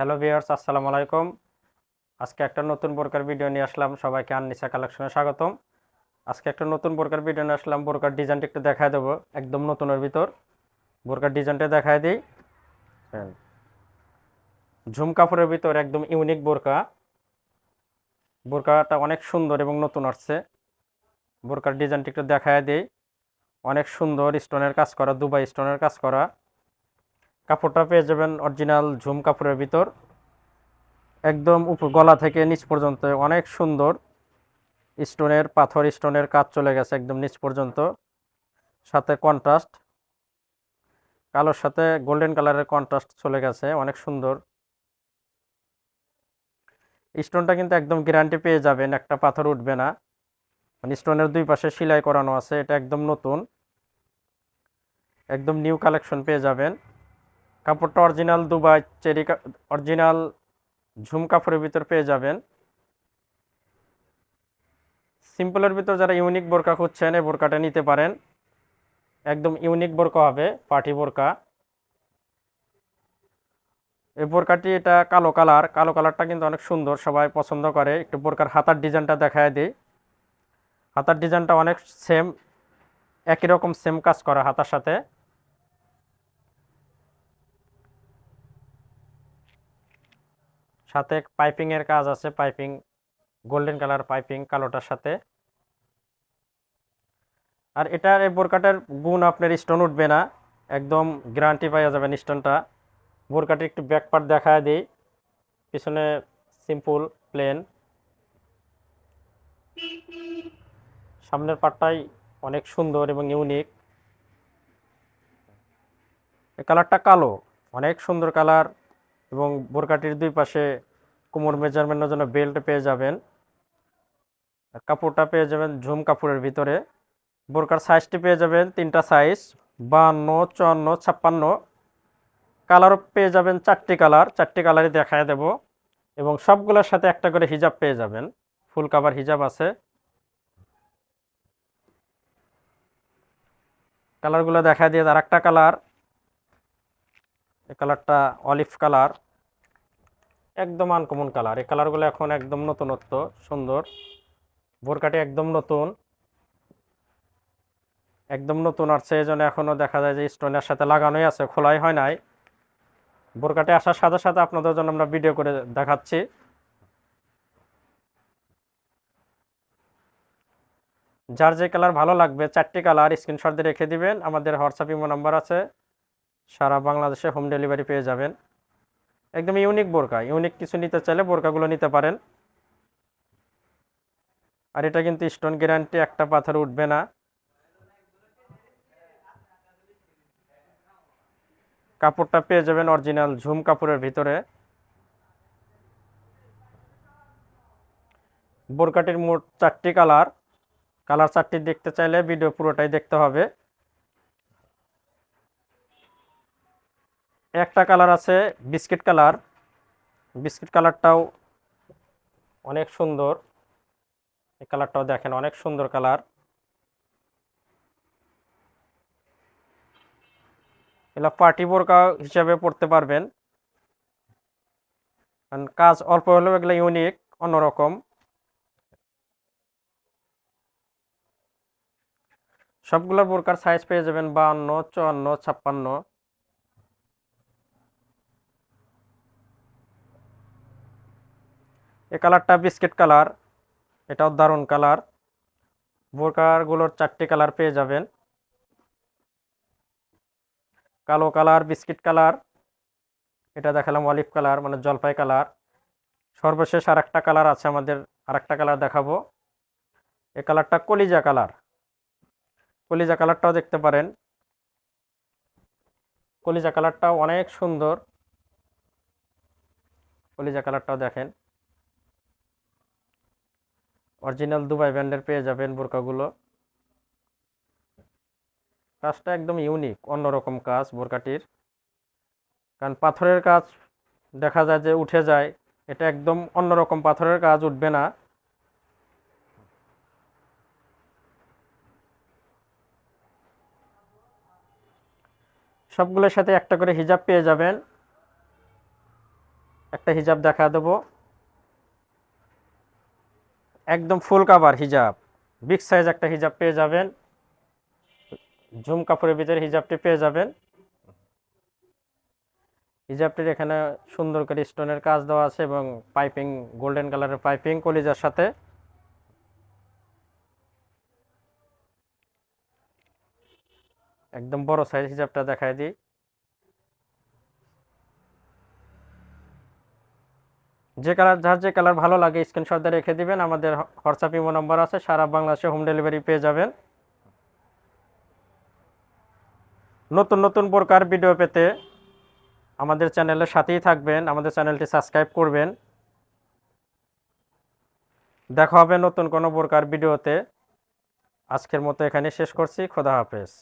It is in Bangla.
হ্যালো ভিউয়ার্স, আসসালামু আলাইকুম। আজকে একটা নতুন বোরকার ভিডিও নিয়ে আসলাম। সবাইকে আননিসা কালেকশনে স্বাগতম। আজকে একটা নতুন বোরকার ভিডিও নিয়ে আসলাম। বোরকার ডিজাইনটা একটু দেখায় দেবো, একদম নতুনের ভিতর। বোরকার ডিজাইনটা দেখায় দিই। ঝুম কাপড়ের ভিতর একদম ইউনিক বোরকা। বোরকাটা অনেক সুন্দর এবং নতুন আসছে। বোরকার ডিজাইনটা একটু দেখায় দিই। অনেক সুন্দর স্টোনের কাজ করা, দুবাই স্টোনের কাজ করা। কাপড়টা পেয়ে যাবেন অরিজিনাল ঝুম কাপড়ের ভিতর। একদম উপর গলা থেকে নিচ পর্যন্ত অনেক সুন্দর স্টোনের, পাথর স্টোনের কাজ চলে গেছে একদম নিচ পর্যন্ত। সাথে কন্ট্রাস্ট কালোর সাথে গোল্ডেন কালারের কন্ট্রাস্ট চলে গেছে, অনেক সুন্দর। স্টোনটা কিন্তু একদম গ্যারান্টি পেয়ে যাবেন, একটা পাথর উঠবে না। মানে স্টোনের দুই পাশে সেলাই করানো আছে, এটা একদম নতুন। একদম নিউ কালেকশন পেয়ে যাবেন। কাপড়টা অরিজিনাল দুবাই চেরি অরিজিনাল ঝুম কাপড়ের ভিতর পেয়ে যাবেন। সিম্পলের ভিতর যারা ইউনিক বোরকা খুঁজছেন, এই বোরকাটা নিতে পারেন। একদম ইউনিক বোরকা হবে পার্টি বোরকা। এই বোরকাটি এটা কালো কালার, কালো কালারটা কিন্তু অনেক সুন্দর, সবাই পছন্দ করে। একটু বোরকার হাতার ডিজাইনটা দেখায় দিই। হাতার ডিজাইনটা অনেক সেম একই রকম সেম কাজ করা হাতার সাথে। সাথে পাইপিং এর কাজ আছে পাইপিং গোল্ডেন কালার পাইপিং কালোটার সাথে। আর এটার এই বোরকাটার গুণ আপনার স্টোন উঠবে না, একদম গ্যারান্টি পাওয়া যাবেন স্টোনটা বোরকাটির একটু ব্যাক পার্ট দেখায় দিই, পিছনে সিম্পল প্লেন সামনের পার্টটাই অনেক সুন্দর এবং ইউনিক কালারটা কালো, অনেক সুন্দর কালার এবং বোরকাটির দুই পাশে কোমর মেজারমেন্টের জন্য বেল্ট পেয়ে যাবেন। কাপড়টা পেয়ে যাবেন ঝুম কাপড়ের ভিতরে। বোরকার সাইজটি পেয়ে যাবেন তিনটা সাইজ বান্ন চুয়ান্ন, ছাপ্পান্ন। কালারও পেয়ে যাবেন চারটি কালার, চারটি কালারই দেখায় দেব। এবং সবগুলোর সাথে একটা করে হিজাব পেয়ে যাবেন। ফুল কাভার হিজাব আছে। কালারগুলো দেখা দিয়ে আর একটা কালার। এই কালারটা অলিভ কালার, একদম আনকমন কালার। এই কালারগুলো এখন একদম নতুনত্ব, সুন্দর। বোরকাটি একদম নতুন। একদম নতুন আসছে এই জন্য এখনও দেখা যায় যে স্টোনের সাথে লাগানোই আছে, খোলাই হয় নাই। বোরকাটি আসার সাথে সাথে আপনাদের জন্য আমরা ভিডিও করে দেখাচ্ছি। যার যে কালার ভালো লাগবে, চারটি কালার স্ক্রিনশট দিয়ে রেখে দিবেন। আমাদের হোয়াটসঅ্যাপ ইমো নাম্বার আছে। সারা বাংলাদেশে হোম ডেলিভারি পেয়ে যাবেন। একদম ইউনিক বোরকা ইউনিক কিছু নিতে চাইলে বোরকাগুলো নিতে পারেন। আর এটা কিন্তু স্টোন গ্যারান্টি একটা পাথর উঠবে না। কাপড়টা পেয়ে যাবেন অরিজিনাল ঝুম কাপড়ের ভিতরে। বোরকাটির মোট চারটি কালার কালার চারটি দেখতে চাইলে ভিডিও পুরোটাই দেখতে হবে। একটা কালার আছে বিস্কিট কালার। বিস্কিট কালারটাও অনেক সুন্দর। এই কালারটাও দেখেন, অনেক সুন্দর কালার। এগুলো পার্টি বোরকা হিসাবে পড়তে পারবেন। কাজ অল্প হলেও এগুলো ইউনিক, অন্যরকম। সবগুলো বোরকার সাইজ পেয়ে যাবেন বাহান্ন, চুয়ান্ন, ছাপ্পান্ন। এ কালারটা বিস্কিট কালার, এটাও দারুণ কালার। বোরকারগুলোর চারটি কালার পেয়ে যাবেন। কালো কালার, বিস্কিট কালার, এটা দেখালাম অলিভ কালার মানে জলপাই কালার। সর্বশেষ আর কালার আছে আমাদের আর একটা কালার দেখাবো। এ কালারটা কলিজা কালার। কলিজা কালারটাও দেখতে পারেন। কলিজা কালারটাও অনেক সুন্দর। কলিজা কালারটাও দেখেন। অরিজিনাল দুবাই ব্র্যান্ডের পেয়ে যাবেন বোরকাগুলো। কাজটা একদম ইউনিক অন্যরকম কাজ বোরকাটির। কারণ পাথরের কাজ দেখা যায় যে উঠে যায়, এটা একদম অন্যরকম পাথরের কাজ উঠবে না। সবগুলোর সাথে একটা করে হিজাব পেয়ে যাবেন। একটা হিজাব দেখা দেবো। একদম ফুল কাভার হিজাব। বিগ সাইজ একটা হিজাব পেয়ে যাবেন। ঝুম কাপড়ের ভিতরে হিজাবটি পেয়ে যাবেন। হিজাবটির এখানে সুন্দর করে স্টোনের কাজ দেওয়া আছে এবং পাইপিং গোল্ডেন কালারের পাইপিং কলিজার সাথে। একদম বড় সাইজ হিজাবটা দেখায় দিই। যে কালার, যার যে কালার ভালো লাগে স্ক্রিনশট দিয়ে রেখে দিবেন। আমাদের হোয়াটসঅ্যাপ ইমো নাম্বার আছে, সারা বাংলাদেশে হোম ডেলিভারি পেয়ে যাবেন। নতুন নতুন প্রকার ভিডিও পেতে আমাদের চ্যানেলের সাথেই থাকবেন, আমাদের চ্যানেলটি সাবস্ক্রাইব করবেন। দেখা হবে নতুন কোনো প্রকার ভিডিওতে আজকের মতো এখানে শেষ করছি, খোদা হাফেজ।